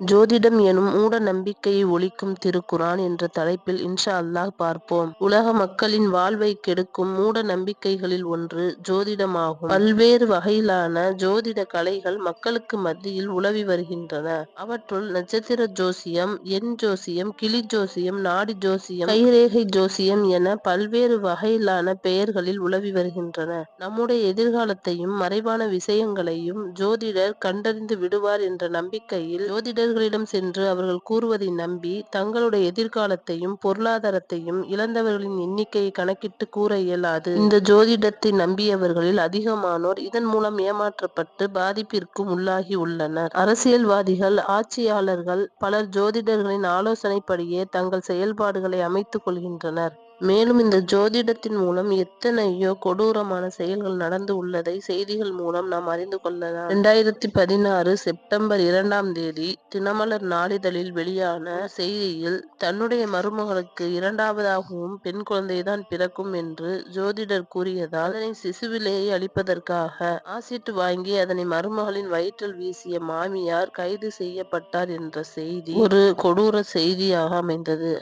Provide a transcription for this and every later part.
ஜோதிடம் எனும் மூட நம்பிக்கையை ஒழிக்கும் திருக்குரான் என்ற தலைப்பில் இன்ஷா அல்லாஹ் பார்ப்போம். உலக மக்களின் வாழ்வை கெடுக்கும் மூட நம்பிக்கைகளில் ஒன்று ஜோதிடமாகும். பல்வேறு வகையிலான ஜோதிட கலைகள் மக்களுக்கு மத்தியில் உலவி வருகின்றன. அவற்றுள் நட்சத்திர ஜோசியம் எண் ஜோசியம் கிளி ஜோசியம் நாடி ஜோசியம் கைரேகை ஜோசியம் என பல்வேறு வகையிலான பெயர்களில் உலவி வருகின்றன. நம்முடைய எதிர்காலத்தையும் மறைவான விஷயங்களையும் ஜோதிடர் கண்டறிந்து விடுவார் என்ற நம்பிக்கையில் வீரர்களிடம் சென்று அவர்கள் கூறுவதை நம்பி தங்களுடைய எதிர்காலத்தையும் பொருளாதாரத்தையும் இழந்தவர்களின் எண்ணிக்கையை கணக்கிட்டு கூற இயலாது. இந்த ஜோதிடத்தை நம்பியவர்களில் அதிகமானோர் இதன் மூலம் ஏமாற்றப்பட்டு பாதிப்பிற்கும் உள்ளாகி உள்ளனர். அரசியல்வாதிகள் ஆட்சியாளர்கள் பலர் ஜோதிடர்களின் ஆலோசனைப்படியே தங்கள் செயல்பாடுகளை அமைத்துக் கொள்கின்றனர். மேலும் இந்த ஜோதிடத்தின் மூலம் எத்தனையோ கொடூரமான செயல்கள் நடந்து உள்ளதை செய்திகள் மூலம் நாம் அறிந்து கொள்ளலாம். இரண்டாயிரத்தி பதினாறு செப்டம்பர் இரண்டாம் தேதி தினமலர் நாளிதழில் வெளியான செய்தியில் தன்னுடைய மருமகளுக்கு இரண்டாவதாகவும் பெண் குழந்தைதான் பிறக்கும் என்று ஜோதிடர் கூறியதால் அதனை சிசுவிலேயே அளிப்பதற்காக ஆசிட் வாங்கி அதனை மருமகளின் வயிற்றில் வீசிய மாமியார் கைது செய்யப்பட்டார் என்ற செய்தி ஒரு கொடூர செய்தியாக அமைந்தது.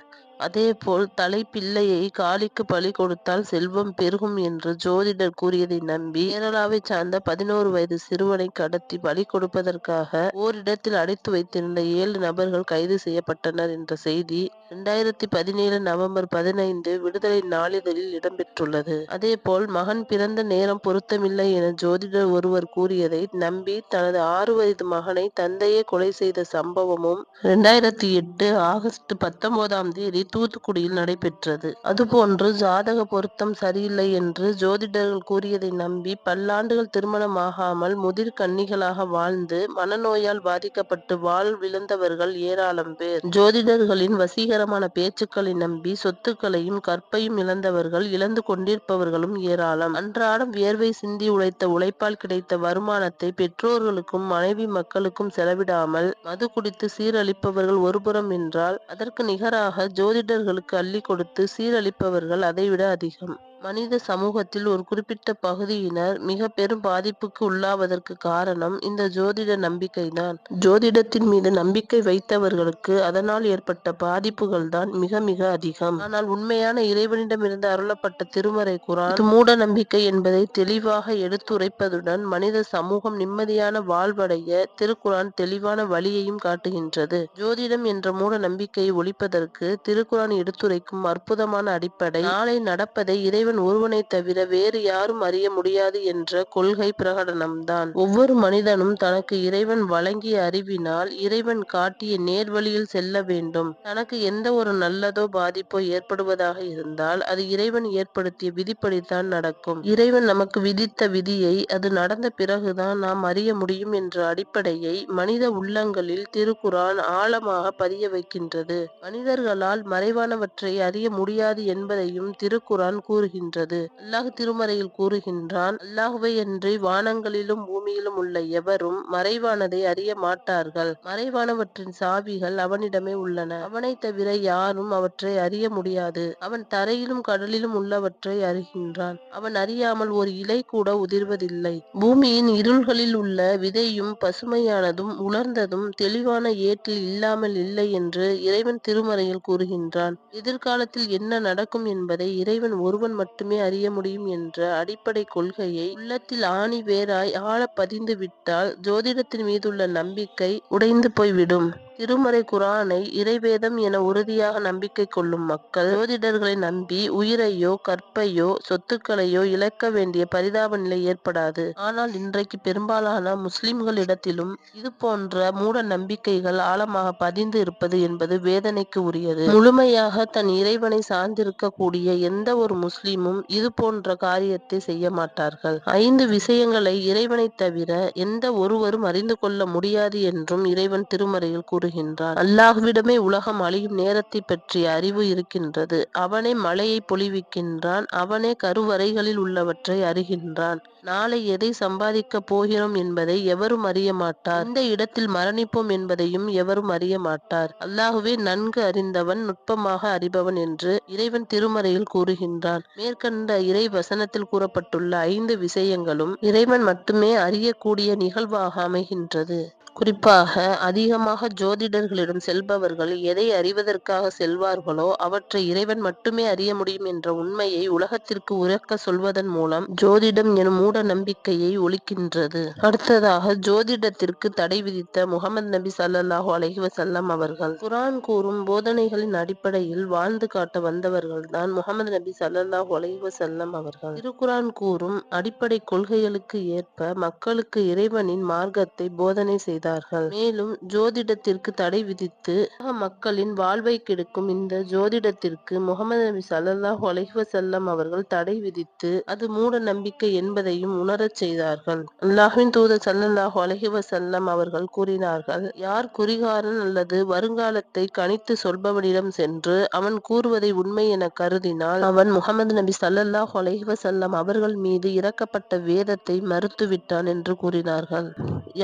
அதேபோல் தலைப்பிள்ளையை காளிக்கு பலி கொடுத்தால் செல்வம் பெருகும் என்று ஜோதிடர் கூறியதை நம்பி கேரளாவை சார்ந்த பதினோரு வயது சிறுவனை கடத்தி பலி கொடுப்பதற்காக ஓரிடத்தில் அடைத்து வைத்திருந்த ஏழு நபர்கள் கைது செய்யப்பட்டனர் என்ற செய்தி இரண்டாயிரத்தி பதினேழு நவம்பர் பதினைந்து விடுதலை நாளிதழில் இடம்பெற்றுள்ளது. அதேபோல் மகன் பிறந்த நேரம் பொருத்தமில்லை என ஜோதிடர் ஒருவர் கூறியதை நம்பி தனது ஆறு வயது மகனை தந்தையே கொலை செய்த சம்பவமும் இரண்டாயிரத்தி எட்டு ஆகஸ்ட் பத்தொன்பதாம் தேதி தூத்துக்குடியில் நடைபெற்றது. அதுபோன்று ஜாதக பொருத்தம் சரியில்லை என்று ஜோதிடர்கள் கூறியதை நம்பி பல்லாண்டுகள் திருமணமாகாமல் முதிர் கன்னிகளாக வாழ்ந்து மனநோயால் பாதிக்கப்பட்டு வாழ்விழந்தவர்கள் ஏராளம் பேர். ஜோதிடர்களின் வசீகரமான பேச்சுக்களை நம்பி சொத்துக்களையும் கற்பையும் இழந்தவர்கள் இழந்து கொண்டிருப்பவர்களும் ஏராளம். அன்றாடம் வியர்வை சிந்தி உழைத்த உழைப்பால் கிடைத்த வருமானத்தை பெற்றோர்களுக்கும் மனைவி மக்களுக்கும் செலவிடாமல் மது குடித்து சீரழிப்பவர்கள் ஒருபுறம் என்றால் அதற்கு நிகராக ஜோதி ஜோதிடர்களுக்கு அள்ளி கொடுத்து சீரழிப்பவர்கள் அதைவிட அதிகம். மனித சமூகத்தில் ஒரு குறிப்பிட்ட பகுதியினர் மிக பெரும் பாதிப்புக்கு உள்ளாவதற்கு காரணம் இந்த ஜோதிட நம்பிக்கைதான். ஜோதிடத்தின் மீது நம்பிக்கை வைத்தவர்களுக்கு அதனால் ஏற்பட்ட பாதிப்புகள் தான் மிக மிக அதிகம். ஆனால் உண்மையான இறைவனிடமிருந்து அருளப்பட்ட திருமறை குரான் மூட நம்பிக்கை என்பதை தெளிவாக எடுத்துரைப்பதுடன் மனித சமூகம் நிம்மதியான வாழ்வடைய திருக்குரான் தெளிவான வழியையும் காட்டுகின்றது. ஜோதிடம் என்ற மூட நம்பிக்கையை ஒழிப்பதற்கு திருக்குரான் எடுத்துரைக்கும் அற்புதமான அடிப்படை. நாளை நடப்பதை இறைவன் இறைவன் ஒருவனை தவிர வேறு யாரும் அறிய முடியாது என்ற கொள்கை பிரகடனம்தான். ஒவ்வொரு மனிதனும் தனக்கு இறைவன் வழங்கிய அறிவினால் இறைவன் காட்டிய நேர்வழியில் செல்ல வேண்டும். தனக்கு எந்த ஒரு நல்லதோ பாதிப்போ ஏற்படுவதாக இருந்தால் அது இறைவன் ஏற்படுத்திய விதிப்படித்தான் நடக்கும். இறைவன் நமக்கு விதித்த விதியை அது நடந்த பிறகுதான் நாம் அறிய முடியும் என்ற அடிப்படையை மனித உள்ளங்களில் திருக்குரான் ஆழமாக பதிய வைக்கின்றது. மனிதர்களால் மறைவானவற்றை அறிய முடியாது என்பதையும் திருக்குரான் கூறுகிறது கூறுகின்றது. அல்லாஹ் திருமறையில் கூறுகின்றான் அல்லாஹுவை அன்றி வானங்களிலும் பூமியிலும் உள்ள எவரும் மறைவானதை அறிய மாட்டார்கள். மறைவானவற்றின் சாவிகள் அவனிடமே உள்ளன. அவனை தவிர யாரும் அவற்றை அறிய முடியாது. அவன் தரையிலும் கடலிலும் உள்ளவற்றை அறிகின்றான். அவன் அறியாமல் ஒரு இலை கூட உதிர்வதில்லை. பூமியின் இருள்களில் உள்ள விதையும் பசுமையானதும் உலர்ந்ததும் தெளிவான ஏற்றில் இல்லாமல் இல்லை என்று இறைவன் திருமறையில் கூறுகின்றான். எதிர்காலத்தில் என்ன நடக்கும் என்பதை இறைவன் ஒருவன் மட்டுமே அறிய முடியும் என்ற அடிப்படை கொள்கையை உள்ளத்தில் ஆணி வேராய் ஆழ பதிந்து விட்டால் ஜோதிடத்தின் மீதுள்ள நம்பிக்கை உடைந்து போய்விடும். திருமறை குரானை இறைவேதம் என உறுதியாக நம்பிக்கை கொள்ளும் மக்கள் ஜோதிடர்களை நம்பி உயிரையோ கற்பையோ சொத்துக்களையோ இழக்க வேண்டிய பரிதாப நிலை ஏற்படாது. ஆனால் இன்றைக்கு பெரும்பாலான முஸ்லிம்களிடத்திலும் இது போன்ற மூட நம்பிக்கைகள் ஆழமாக பதிந்து இருப்பது என்பது வேதனைக்கு உரியது. முழுமையாக தன் இறைவனை சார்ந்திருக்கக்கூடிய எந்த ஒரு முஸ்லிமும் இது போன்ற காரியத்தை செய்ய மாட்டார்கள். ஐந்து விஷயங்களை இறைவனை தவிர எந்த ஒருவரும் அறிந்து கொள்ள முடியாது என்றும் இறைவன் திருமறையில் கூறு கூறுகின்றான் அல்லாஹ்விடமே உலகம் அழியும் நேரத்தை பற்றிய அறிவு இருக்கின்றது. அவனே மழையை பொழிவிக்கின்றான். அவனே கருவறைகளில் உள்ளவற்றை அறிகின்றான். நாளை எதை சம்பாதிக்கப் போகிறோம் என்பதை எவரும் அறிய மாட்டார். இந்த இடத்தில் மரணிப்போம் என்பதையும் எவரும் அறிய மாட்டார். அல்லாஹுவே நன்கு அறிந்தவன் நுட்பமாக அறிபவன் என்று இறைவன் திருமறையில் கூறுகின்றான். மேற்கண்ட இறை வசனத்தில் கூறப்பட்டுள்ள ஐந்து விஷயங்களும் இறைவன் மட்டுமே அறியக்கூடிய நிகழ்வாக அமைகின்றது. குறிப்பாக அதிகமாக ஜோதிடர்களிடம் செல்பவர்கள் எதை அறிவதற்காக செல்வார்களோ அவற்றை இறைவன் மட்டுமே அறிய முடியும் என்ற உண்மையை உலகத்திற்கு உரக்க சொல்வதன் மூலம் ஜோதிடம் எனும் மூட நம்பிக்கையை ஒழிக்கின்றது. அடுத்ததாக ஜோதிடத்திற்கு தடை விதித்த முகமது நபி சல்லாஹூ அலஹி வசல்லம் அவர்கள் குரான் கூறும் போதனைகளின் அடிப்படையில் வாழ்ந்து காட்ட வந்தவர்கள் தான் முகமது நபி சல்லாஹூ அலஹி வசல்லம் அவர்கள். திருக்குரான் கூறும் அடிப்படை கொள்கைகளுக்கு ஏற்ப மக்களுக்கு இறைவனின் மார்க்கத்தை போதனை செய்தார் செய்தார்கள். மேலும் ஜோதிடத்திற்கு தடை விதித்து மக்களின் வாழ்வை கெடுக்கும் இந்த ஜோதிடத்திற்கு முகமது நபி சல்லாஹ் அலைவசல்லம் அவர்கள் தடை விதித்து அது மூட நம்பிக்கை என்பதையும் உணரச் செய்தார்கள். அல்லாஹின் தூதர் சல்லல்லாஹு அலஹி வசல்லம் அவர்கள் கூறினார்கள் யார் குறிகாரன் அல்லது வருங்காலத்தை கணித்து சொல்பவனிடம் சென்று அவன் கூறுவதை உண்மை என கருதினால் அவன் முகமது நபி சல்லல்லாஹ் அலஹி வசல்லம் அவர்கள் மீது இறக்கப்பட்ட வேதத்தை மறுத்துவிட்டான் என்று கூறினார்கள்.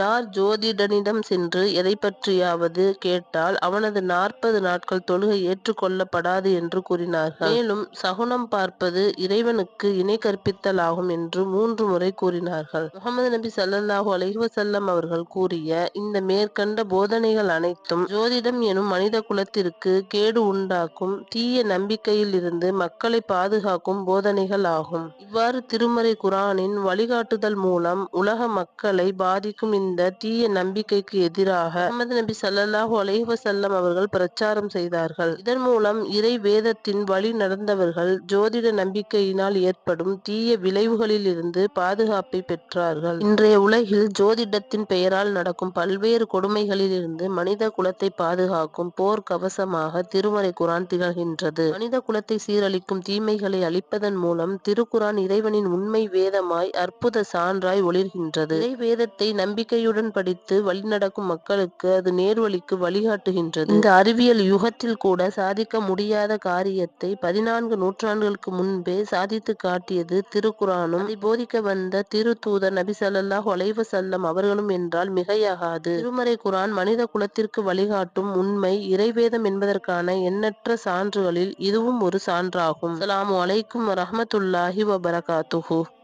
யார் ஜோதிட ஜோதிடனிடம் சென்று எதை பற்றியாவது கேட்டால் அவனது நாற்பது நாட்கள் தொழுகை ஏற்றுக்கொள்ளப்படாது என்று கூறினார்கள். மேலும் சகுனம் பார்ப்பது இறைவனுக்கு இணை கற்பித்தல் ஆகும் என்று மூன்று முறை கூறினார்கள். முகமது நபி சல்லாஹூ அலைவசல்லம் அவர்கள் கூறிய இந்த மேற்கண்ட போதனைகள் அனைத்தும் ஜோதிடம் எனும் மனித குலத்திற்கு கேடு உண்டாக்கும் தீய நம்பிக்கையில் இருந்து மக்களை பாதுகாக்கும் போதனைகள் ஆகும். இவ்வாறு திருமறை குரானின் வழிகாட்டுதல் மூலம் உலக மக்களை பாதிக்கும் இந்த தீய நம்பிக்கைக்கு எதிராக முகமது நபி சல்லாஹூ அலைவசல்லம் அவர்கள் பிரச்சாரம் செய்தார்கள். இதன் மூலம் இறை வேதத்தின் வழி நடந்தவர்கள் ஜோதிட நம்பிக்கையினால் ஏற்படும் தீய விளைவுகளில் இருந்து பாதுகாப்பை பெற்றார்கள். இன்றைய உலகில் ஜோதிடத்தின் பெயரால் நடக்கும் பல்வேறு கொடுமைகளில் இருந்து மனித குலத்தை பாதுகாக்கும் போர் கவசமாக திருமறை குரான் திகழ்கின்றது. மனித குலத்தை சீரழிக்கும் தீமைகளை அழிப்பதன் மூலம் திருக்குரான் இறைவனின் உண்மை வேதமாய் அற்புத சான்றாய் ஒளிர்கின்றது. இறை வேதத்தை நம்பிக்கையுடன் படித்து வழிநடக்கும் மக்களுக்கு அது நேர்வழிக்கு வழிகாட்டுகின்றது. இந்த அறிவியல் யுகத்தில் கூட சாதிக்க முடியாத காரியத்தை பதினான்கு நூற்றாண்டுகளுக்கு முன்பே சாதித்து காட்டியது திருக்குறானும். அதை போதிக்க வந்த திரு தூதர் நபி சல்லாஹ் செல்லம் அவர்களும் என்றால் மிகையாகாது. திருமறை குரான் மனித குலத்திற்கு வழிகாட்டும் உண்மை இறைவேதம் என்பதற்கான எண்ணற்ற சான்றுகளில் இதுவும் ஒரு சான்றாகும். அலாம் வலைக்கும் ரஹமத்துல்லாஹி வபரகாத்துஹு.